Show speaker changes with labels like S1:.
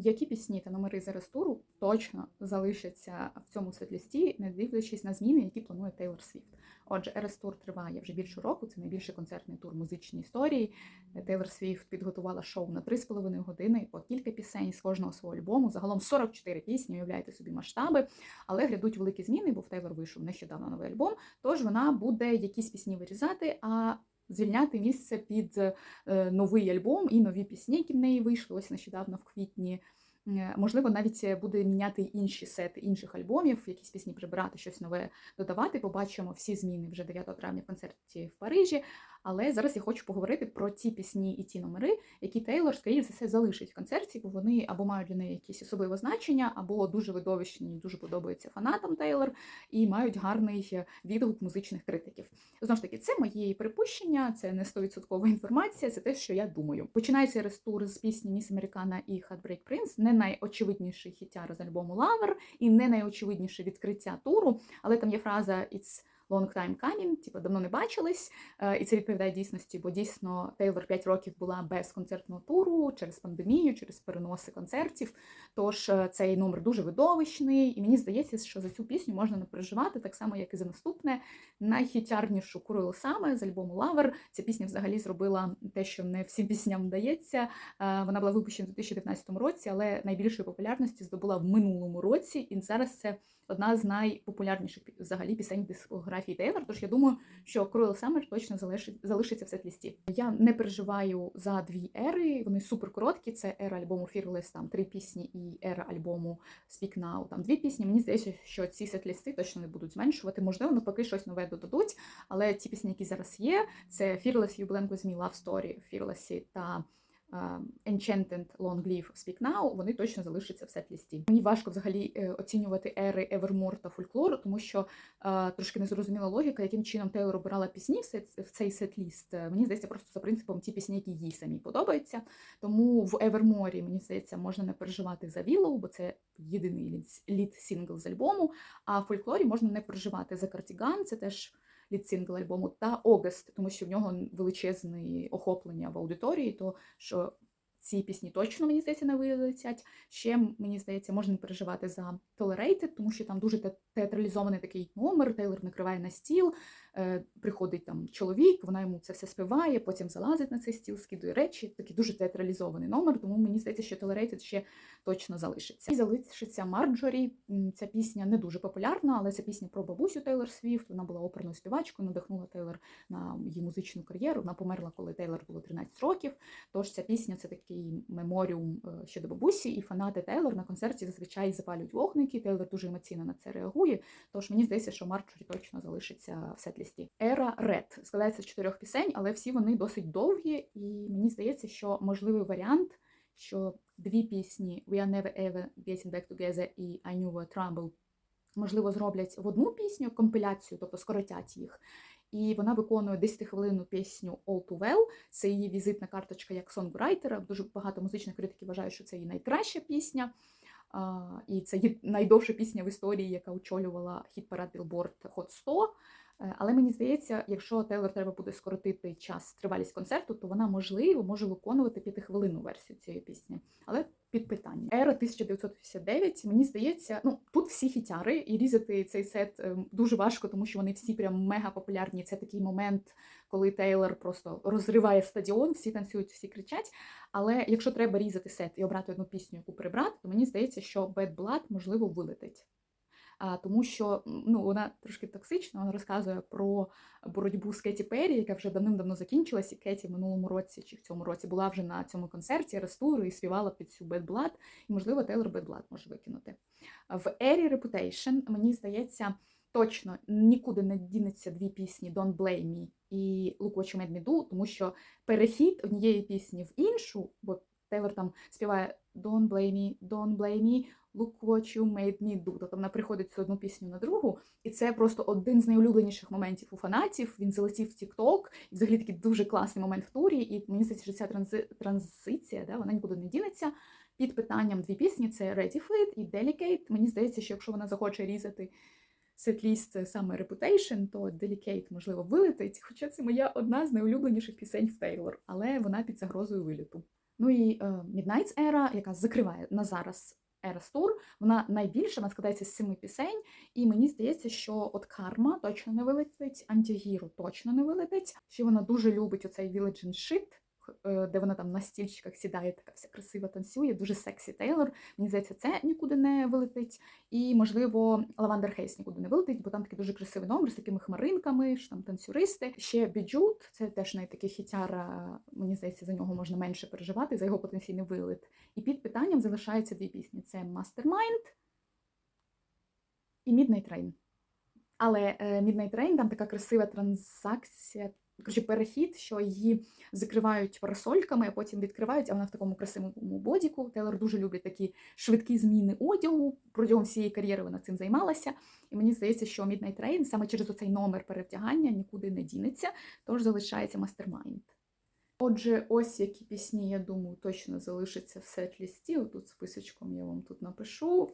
S1: Які пісні та номери з туру точно залишаться в цьому сетлісті, не дивлячись на зміни, які планує Тейлор Свіфт? Отже, Ерес Тур триває вже більше року. Це найбільший концертний тур музичній історії. Тейлор Свіфт підготувала шоу на 3,5 години по кілька пісень з кожного свого альбому. Загалом 44 пісні. Уявляєте собі масштаби, але грядуть великі зміни, бо в Тейлор вийшов нещодавно новий альбом. Тож вона буде якісь пісні вирізати. а Звільняти місце під е, новий альбом і нові пісні, які в неї вийшли ось нещодавно в квітні. Е, Можливо, навіть буде міняти інші сети інших альбомів, якісь пісні прибирати, щось нове додавати. Побачимо всі зміни вже 9 травня в концерті в Парижі. Але зараз я хочу поговорити про ті пісні і ті номери, які Тейлор, скоріше за все, залишить в концерті, бо вони або мають для неї якісь особливе значення, або дуже видовищні, дуже подобаються фанатам Тейлор і мають гарний відгук музичних критиків. Знову ж таки, це мої припущення, це не 100% інформація, це те, що я думаю. Починається рестур з пісні Міс Американа і Heartbreak Prince, не найочевидніший хітяр з альбому Lover і не найочевидніше відкриття туру, але там є фраза It's long time coming, типу давно не бачились, е, і це відповідає дійсності, бо дійсно Тейлор 5 років була без концертного туру через пандемію, через переноси концертів. Тож е, цей номер дуже видовищний, і мені здається, що за цю пісню можна не переживати, так само, як і за наступне найхітярнішу Курил саме з альбому Лавер. Ця пісня взагалі зробила те, що не всім пісням вдається. Е, Вона була випущена у 2019 році, але найбільшої популярності здобула в минулому році, і зараз це одна з найпопулярніших взагалі пісень дискографії Тейлор. Тож я думаю, що Cruel Summer точно залишить, залишиться в сет-лісті. Я не переживаю за дві ери. Вони супер короткі. Це ера альбому Fearless, там три пісні, і ера альбому Speak Now, там дві пісні. Мені здається, що ці сет-лісти точно не будуть зменшувати. Можливо, навпаки, щось нове додадуть. Але ті пісні, які зараз є, це Fearless, You Blend With Me, Love Story, Fearless та Enchanted Long Live Speak Now, вони точно залишаться в сет-лісті. Мені важко взагалі е, оцінювати ери Evermore та фольклору, тому що трошки незрозуміла логіка, яким чином Тейлор обирала пісні в, цей сет-ліст. Е, Мені здається, просто за принципом ті пісні, які їй самі подобаються. Тому в Evermore, мені здається, можна не переживати за Willow, бо це єдиний лід-сингл з альбому. А в фольклорі можна не переживати за Картіган, це теж лід-сингл альбому, та Огест, тому що в нього величезне охоплення в аудиторії, то що ці пісні точно, мені здається, не вилетять. Ще, мені здається, можна переживати за Tolerated, тому що там дуже театралізований такий номер, Тейлор накриває на стіл, приходить там чоловік, вона йому це все співає, потім залазить на цей стіл, скидує речі. Такий дуже театралізований номер, тому мені здається, що Tolerated ще точно залишиться. І залишиться Марджорі. Ця пісня не дуже популярна, але це пісня про бабусю Тейлор Свіфт. Вона була оперною співачкою, надихнула Тейлор на її музичну кар'єру. Вона померла, коли Тейлор було 13 років. Тож ця пісня це такий меморіум е, щодо бабусі, і фанати Тейлор на концерті зазвичай запалюють вогники. Тейлор дуже емоційно на це реагує. Тож мені здається, що Марджорі точно залишиться в сетлісті. Ера Ред складається з чотирьох пісень, але всі вони досить довгі, і мені здається, що можливий варіант. Що дві пісні We are never ever getting back together і I knew what trouble можливо зроблять в одну пісню компіляцію, тобто скоротять їх. І вона виконує 10-хвилинну пісню All Too Well. Це її візитна карточка як сонграйтера. Дуже багато музичних критиків вважають, що це її найкраща пісня. І це найдовша пісня в історії, яка очолювала хіт парад Billboard Hot 100. Але мені здається, якщо Тейлор треба буде скоротити час тривалість концерту, то вона можливо може виконувати п'ятихвилинну версію цієї пісні. Але під питання. Ера 1959, мені здається, ну тут всі хітяри, і різати цей сет дуже важко, тому що вони всі прям мега популярні. Це такий момент, коли Тейлор просто розриває стадіон, всі танцюють, всі кричать. Але якщо треба різати сет і обрати одну пісню, яку прибрати, то мені здається, що Bad Blood можливо вилетить тому що ну, вона трошки токсична, вона розказує про боротьбу з Кеті Перрі, яка вже давним-давно закінчилась, і Кеті в минулому році чи в цьому році була вже на цьому концерті рестуру і співала під цю Bad Blood, і, можливо, Тейлор Bad Blood може викинути. В Ері Reputation, мені здається, точно нікуди не дінеться дві пісні Don't Blame Me і Look What You Made Me Do, тому що перехід однієї пісні в іншу, бо Тейлор там співає Don't blame me, don't blame me, look what you made me do. Тобто вона приходить з одну пісню на другу, і це просто один з найулюбленіших моментів у фанатів. Він залетів в TikTok, і взагалі такий дуже класний момент в турі. І мені здається, що ця транзи... транзиція, да, вона нікуди не дінеться. Під питанням дві пісні: це Ready Fleet і Delicate. Мені здається, що якщо вона захоче різати сетліст саме Reputation, то Delicate, можливо, вилетить. Хоча це моя одна з найулюбленіших пісень в Тейлор, але вона під загрозою виліту. Ну і е, Midnight's Era, яка закриває на зараз Eras Tour, вона найбільша, вона складається з семи пісень, і мені здається, що от Карма точно не вилетить, Антігіру точно не вилетить. Ще вона дуже любить оцей Village and Shit, де вона там на стільчиках сідає, така вся красива танцює, дуже сексі Тейлор. Мені здається, це нікуди не вилетить. І, можливо, Лавандер Хейс нікуди не вилетить, бо там такий дуже красивий номер з такими хмаринками, що там танцюристи. Ще Біджут, це теж навіть хітяра. Мені здається, за нього можна менше переживати, за його потенційний вилет. І під питанням залишаються дві пісні: це Mastermind і Midnight Rain. Але е, Midnight Rain там така красива транзакція, коротше, перехід, що її закривають парасольками, а потім відкривають, а вона в такому красивому бодіку. Тейлор дуже любить такі швидкі зміни одягу. Протягом всієї кар'єри вона цим займалася. І мені здається, що Midnight Rain саме через оцей номер перевдягання нікуди не дінеться, тож залишається Mastermind. Отже, ось які пісні, я думаю, точно залишаться в сет-лісті. Отут списочком я вам тут напишу.